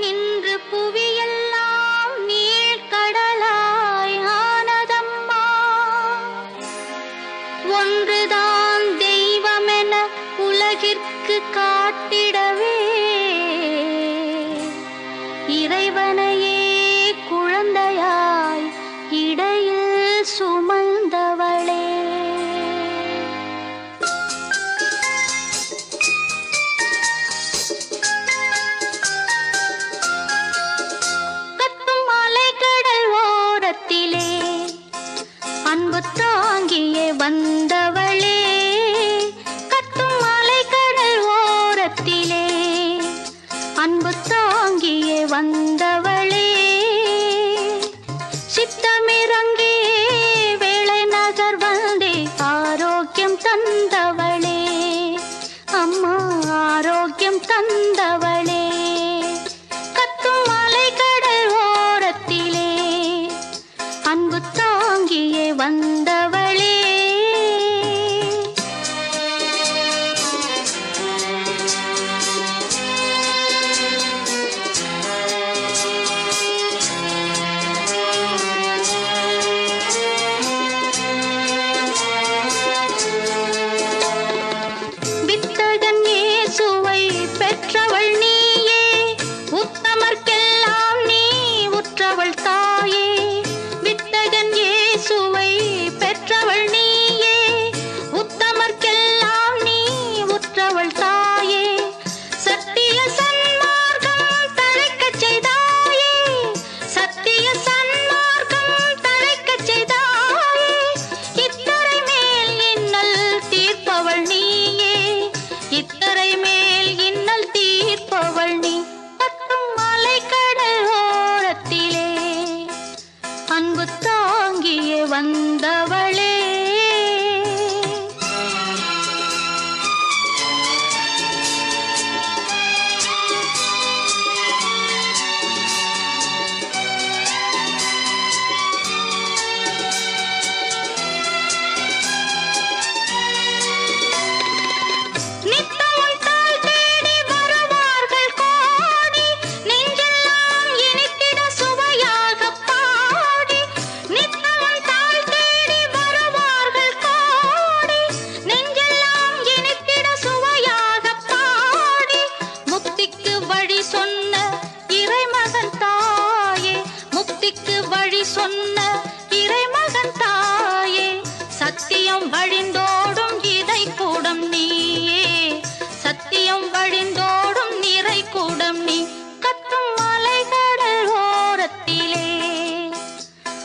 നിന്ന தந்தவளே. வழி சொன்ன இறைமகன் தாயே சத்தியம் வழிந்தோடும் இதை கூடம் நீயே. சத்தியம் வழிந்தோடும் நிறை கூடம் நீ கத்தும் மலைகடல் ஓரத்திலே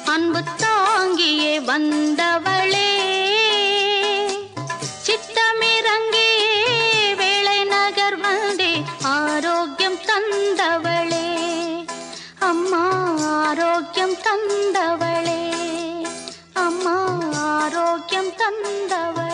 அன்பு தாங்கியே வந்த வந்தவர்